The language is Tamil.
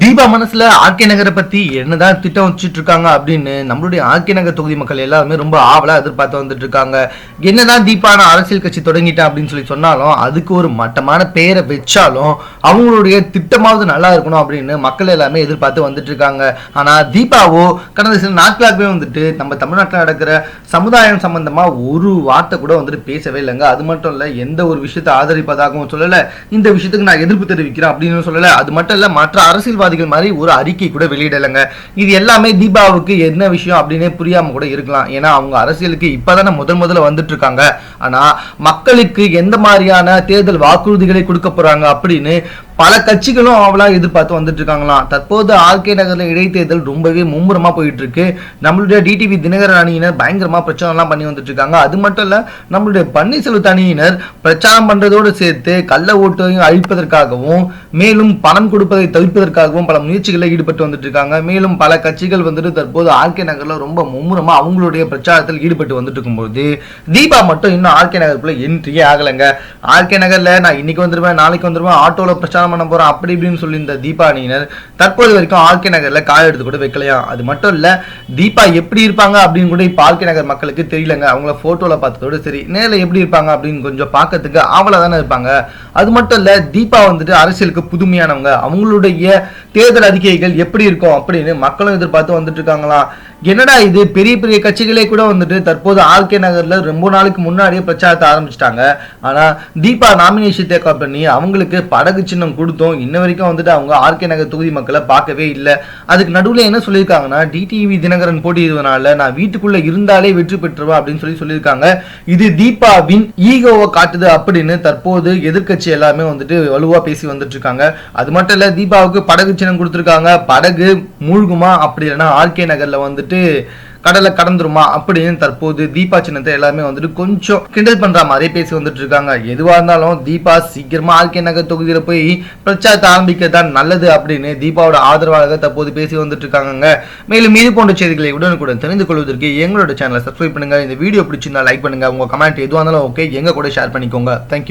தீபா மனசுல ஆர்கே நகரை பத்தி என்னதான் திட்டம் வச்சுட்டு இருக்காங்க அப்படின்னு நம்மளுடைய ஆர்கே நகர் தொகுதி மக்கள் எல்லாருமே ரொம்ப ஆவலா எதிர்பார்த்து வந்துட்டு இருக்காங்க. என்னதான் தீபான அரசியல் கட்சி தொடங்கிட்டேன் அப்படின்னு சொல்லி சொன்னாலும் அதுக்கு ஒரு மட்டமான பெயரை வச்சாலும் அவங்களுடைய திட்டமாவது நல்லா இருக்கணும் அப்படின்னு மக்கள் எல்லாமே எதிர்பார்த்து வந்துட்டு இருக்காங்க. ஆனா தீபாவோ கடந்த சில நாட்களாகவே வந்துட்டு நம்ம தமிழ்நாட்டில் நடக்கிற சமுதாயம் சம்பந்தமா ஒரு வார்த்தை கூட வந்துட்டு பேசவே இல்லைங்க. அது மட்டும் இல்ல எந்த ஒரு விஷயத்தை ஆதரிப்பதாகவும் சொல்லல. இந்த விஷயத்துக்கு நான் எதிர்ப்பு தெரிவிக்கிறேன் அப்படின்னு சொல்லல. அது மட்டும் இல்ல மற்ற அரசியல் அரசியல்வாதிகள் மாதிரி ஒரு அறிக்கை கூட வெளியிடலைங்க. இது எல்லாமே தீபாவுக்கு என்ன விஷயம் அப்படின்னே புரியாம கூட இருக்கலாம். ஏன்னா அவங்க அரசியலுக்கு இப்பதானே முதல் முதல்ல வந்துட்டு இருக்காங்க ஆனா மக்களுக்கு எந்த மாதிரியான தேர்தல் வாக்குறுதிகளை கொடுக்க போறாங்க அப்படின்னு பல கட்சிகளும் அவளா எதிர்பார்த்து வந்துட்டு இருக்காங்களாம் தற்போது ஆர்கே நகர்ல இடைத்தேர்தல் ரொம்பவே மும்முரமா போயிட்டு இருக்கு நம்மளுடைய டிடிவி தினகரன் அணியினர் பயங்கரமா பிரச்சாரம்லாம் பண்ணி வந்துட்டு இருக்காங்க அது மட்டும் இல்ல நம்மளுடைய பன்னீர்செல்வத் அணியினர் பிரச்சாரம் பண்றதோடு சேர்த்து கள்ள ஓட்டையும் அழிப்பதற்காகவும் மேலும் பணம் கொடுப்பதை தவிர்ப்பதற்காகவும் பல முயற்சிகளில் ஈடுபட்டு வந்துட்டு இருக்காங்க மேலும் பல கட்சிகள் வந்துட்டு தற்போது ஆர்கே நகர்ல ரொம்ப மும்முரமா அவங்களுடைய பிரச்சாரத்தில் ஈடுபட்டு வந்துட்டு இருக்கும்போது தீபா மட்டும் இன்னும் ஆர்கே நகருக்குள்ள என்ட்ரியே ஆகலைங்க. ஆர்கே நகர்ல நான் இன்னைக்கு வந்துருவேன் நாளைக்கு வந்துருவேன் ஆட்டோல பிரச்சாரம் பண்ண போறேன் அப்படி இப்படின்னு சொல்லி இந்த தீபா அணியினர் தற்போது வரைக்கும் ஆர்கே நகர்ல கால் எடுத்து கூட வைக்கலையா? அது மட்டும் இல்ல தீபா எப்படி இருப்பாங்க அப்படின்னு கூட இப்போ ஆர்கே நகர் மக்களுக்கு தெரியலங்க. அவங்கள போட்டோல பார்த்ததோட சரி நேரில் எப்படி இருப்பாங்க அப்படின்னு கொஞ்சம் பார்க்கறதுக்கு ஆவலா தானே இருப்பாங்க. அது மட்டும் இல்ல தீபா வந்துட்டு அரசியலுக்கு புதுமையானவங்க. அவங்களுடைய தேர்தல் அறிக்கைகள் எப்படி இருக்கும் அப்படின்னு மக்களும் எதிர்பார்த்து வந்துட்டு இருக்காங்களாம் என்னடா இது? பெரிய பெரிய கட்சிகளே கூட வந்துட்டு தற்போது ஆர்கே நகர்ல ரொம்ப நாளுக்கு முன்னாடியே பிரச்சாரத்தை ஆரம்பிச்சிட்டாங்க. ஆனா தீபா நாமினேஷன் தேக்கம் பண்ணி அவங்களுக்கு படகு சின்னம் கொடுத்தோம். இன்ன வரைக்கும் வந்துட்டு அவங்க ஆர்கே நகர் தொகுதி மக்களை பார்க்கவே இல்லை. அதுக்கு நடுவில் என்ன சொல்லியிருக்காங்கன்னா டிடிவி தினகரன் போட்டியிடுவதனால நான் வீட்டுக்குள்ளே இருந்தாலே வெற்றி பெற்றுவா அப்படின்னு சொல்லி சொல்லியிருக்காங்க. இது தீபாவின் ஈகோவை காட்டுது அப்படின்னு தற்போது எதிர்க்கட்சி எல்லாமே வந்துட்டு வலுவாக பேசி வந்துட்டு இருக்காங்க அது மட்டும் இல்லை தீபாவுக்கு படகு சின்னம் கொடுத்துருக்காங்க. படகு மூழ்குமா அப்படி இல்லைன்னா ஆர்கே நகரில் வந்துட்டு கடலை கடந்துருமா அப்படின்னு தற்போது தீபா சின்னத்தை எல்லாமே வந்துட்டு கொஞ்சம் கிண்டல் பண்ற மாதிரி பேசி வந்துட்டு இருக்காங்க. எதுவா இருந்தாலும் தீபா சீக்கிரமா ஆர்கே நகர் தொகுதியில போய் பிரச்சாரத்தை ஆரம்பிக்கதான் நல்லது அப்படின்னு தீபாவோட ஆதரவாளர்கள் தற்போது பேசி வந்துட்டு இருக்காங்க மேலும் இது போன்ற செய்திகளை உடனுக்குடன் தெரிந்து கொள்வதற்கு எங்களோட சேனலை சப்ஸ்கிரைப் பண்ணுங்க. இந்த வீடியோ பிடிச்சிருந்தா லைக் பண்ணுங்க. உங்க கமெண்ட் எதுவாக இருந்தாலும் ஓகே எங்க கூட ஷேர் பண்ணிக்கோங்க. தேங்க்யூ